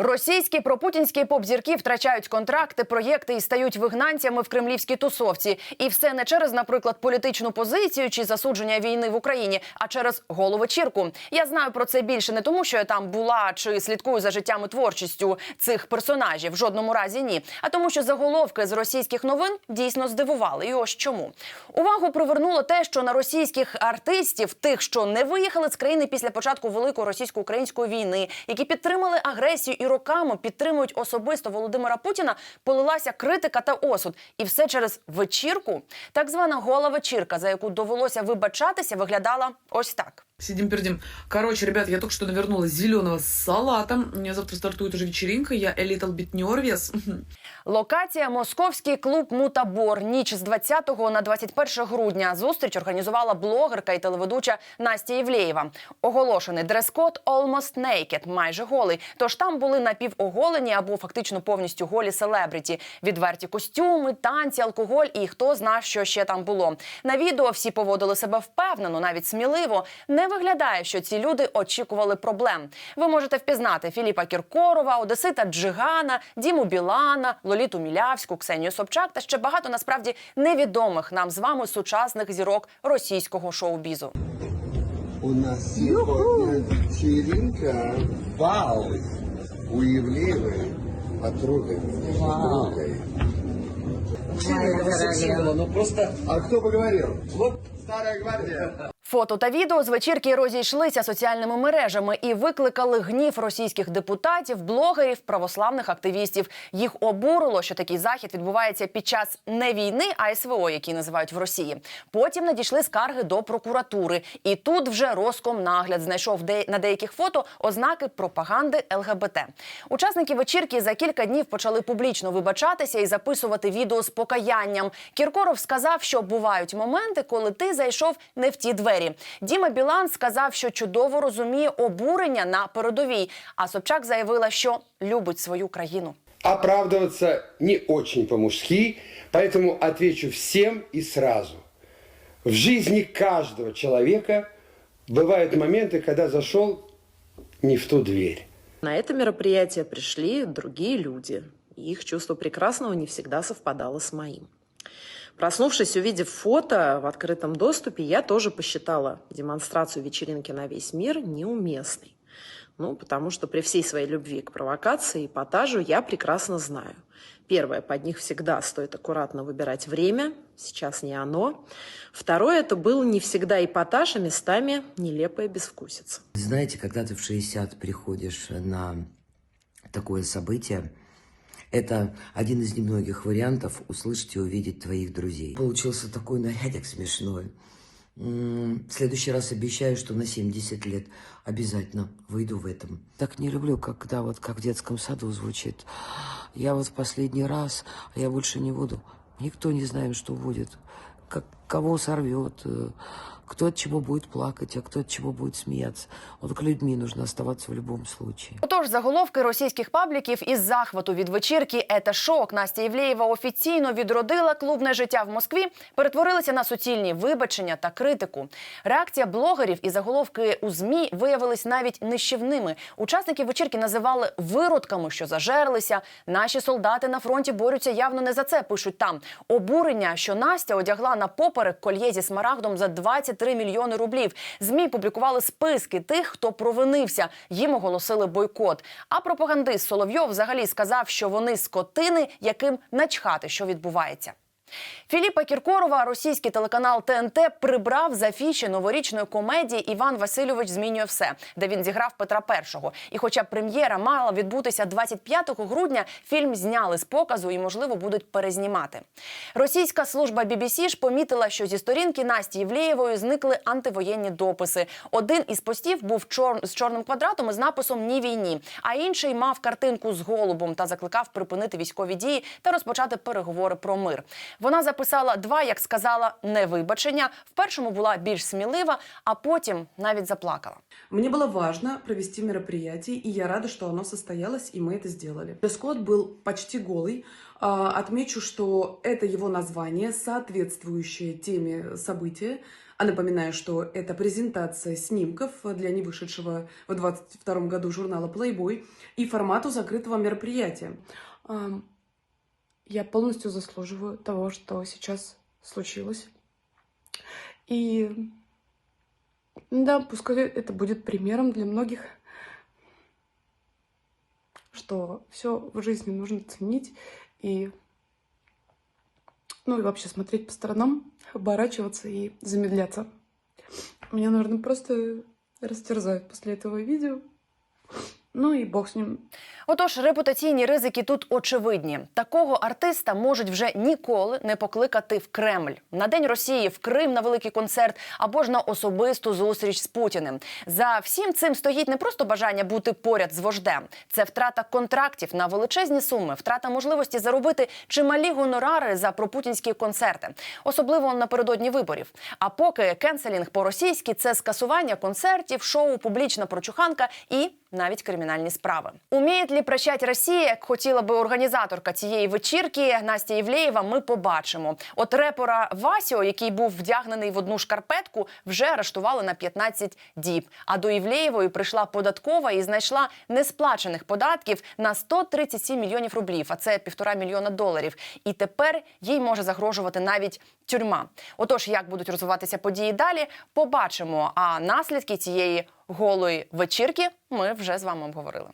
Російські пропутінські поп-зірки втрачають контракти, проєкти і стають вигнанцями в кремлівській тусовці. І все не через, наприклад, політичну позицію чи засудження війни в Україні, а через головечірку. Я знаю про це більше не тому, що я там була чи слідкую за життям і творчістю цих персонажів. В жодному разі ні. А тому, що заголовки з російських новин дійсно здивували. І ось чому увагу привернуло те, що на російських артистів, тих, що не виїхали з країни після початку великої російсько-української війни, які підтримали агресію і роками підтримують особисто Володимира Путіна, полилася критика та осуд. І все через вечірку. Так звана гола вечірка, за яку довелося вибачатися, виглядала ось так. Сидим пердим. Короче, ребят, я только что навернулась зеленого с. У меня завтра стартует уже вечеринка. Я a little bit nervous. Локація московський клуб Мутабор. Ніч з 20 на 21 грудня. Зустріч організувала блогерка і телеведуча Настя Євлеєва. Оголошений дрес-код «Almost Naked» – майже голий. Тож там були напівоголені або фактично повністю голі селебриті. Відверті костюми, танці, алкоголь і хто знає, що ще там було. На відео всі поводили себе впевнено, навіть сміливо. Не виглядає, що ці люди очікували проблем. Ви можете впізнати Філіпа Кіркорова, Одесита Джигана, Діму Білана, Лоліту Мілявську, Ксенію Собчак та ще багато насправді невідомих нам з вами сучасних зірок російського шоу-бізу. У нас сегодня вечеринка. Вау! У подругой. Подругой. Ну просто... А кто бы говорил? Вот старая гвардия. Фото та відео з вечірки розійшлися соціальними мережами і викликали гнів російських депутатів, блогерів, православних активістів. Їх обурило, що такий захід відбувається під час не війни, а СВО, які називають в Росії. Потім надійшли скарги до прокуратури, і тут вже Роскомнагляд знайшов на деяких фото ознаки пропаганди ЛГБТ. Учасники вечірки за кілька днів почали публічно вибачатися і записувати відео з покаянням. Кіркоров сказав, що бувають моменти, коли ти зайшов не в ті двері Діма Білан сказав, що чудово розуміє обурення на передовій. А Собчак заявила, що любить свою країну. оправдываться не очень по-мужски, поэтому отвечу всем и сразу. В жизни каждого человека бывают моменты, когда зашел не в ту дверь. На это мероприятие пришли другие люди. и Их чувство прекрасного не всегда совпадало с моим. Проснувшись, увидев фото в открытом доступе, я тоже посчитала демонстрацию вечеринки на весь мир неуместной. Ну, потому что при всей своей любви к провокации и эпатажу я прекрасно знаю. Первое, под них всегда стоит аккуратно выбирать время, сейчас не оно. Второе, это был не всегда эпатаж, а местами нелепая безвкусица. Знаете, когда ты в 60 приходишь на такое событие, это один из немногих вариантов услышать и увидеть твоих друзей. Получился такой нарядик смешной. В следующий раз обещаю, что на 70 лет обязательно выйду в этом. Так не люблю, когда вот как в детском саду звучит. Я вот в последний раз, а я больше не буду. Никто не знает, что будет. Как, кого сорвет, э, кто от чего будет плакать, а кто от чего будет смеяться. Вот к людьми нужно оставаться в любом случае. Отож, заголовки російських пабліків із захвату від вечірки «Ета шок» Настя Євлеєва офіційно відродила клубне життя в Москві, перетворилися на суцільні вибачення та критику. Реакція блогерів і заголовки у змі виявились навіть нищівними. Учасники вечірки називали виродками, що зажерлися. Наші солдати на фронті борються явно не за це. Пишуть там обурення, що Настя одягла на поперек кольє зі смарагдом за 23 мільйони рублів. Змі публікували списки тих, хто провинився. Їм оголосили бойкот. А пропагандист Соловйов взагалі сказав, що вони скотини, яким начхати, що відбувається. Філіпа Кіркорова російський телеканал ТНТ прибрав з афіші новорічної комедії Іван Васильович змінює все, де він зіграв Петра І. І хоча прем'єра мала відбутися 25 грудня, фільм зняли з показу і, можливо, будуть перезнімати. Російська служба BBC ж помітила, що зі сторінки Насті Євлеєвої зникли антивоєнні дописи. Один із постів був чор... з чорним квадратом із написом Ні війні, а інший мав картинку з голубом та закликав припинити військові дії та розпочати переговори про мир. Вона записала два, як сказала, невибачення. В першому була більш смілива, а потім навіть заплакала. Мне было важно провести мероприятие, и я рада, что оно состоялось, и мы это сделали. Дресс-код был почти голый. А, Отмечу, что это его название, соответствующее теме события. А напоминаю, что это презентация снимков для невышедшего в 2022 году журнала Playboy и формату закрытого мероприятия. Я полностью заслуживаю того, что сейчас случилось. И да, пускай это будет примером для многих, что все в жизни нужно ценить и ну и вообще смотреть по сторонам, оборачиваться и замедляться. Меня, наверное, просто растерзают после этого видео. Ну и бог с ним. Отож, репутаційні ризики тут очевидні. Такого артиста можуть вже ніколи не покликати в Кремль на день Росії, в Крим на великий концерт або ж на особисту зустріч з Путіним. За всім цим стоїть не просто бажання бути поряд з вождем. Це втрата контрактів на величезні суми, втрата можливості заробити чималі гонорари за пропутінські концерти, особливо напередодні виборів. А поки кенселінг по-російськи це скасування концертів, шоу, публічна прочуханка і навіть кримінальні справи. Уміє ли прощать Росія, як хотіла би організаторка цієї вечірки Настя Євлеєва, ми побачимо. От репора Васіо, який був вдягнений в одну шкарпетку, вже арештували на 15 діб. А до Євлеєвої прийшла податкова і знайшла несплачених податків на 137 мільйонів рублів, а це півтора мільйона доларів. І тепер їй може загрожувати навіть тюрма. Отож, як будуть розвиватися події далі, побачимо. А наслідки цієї голої вечірки ми вже з вами обговорили.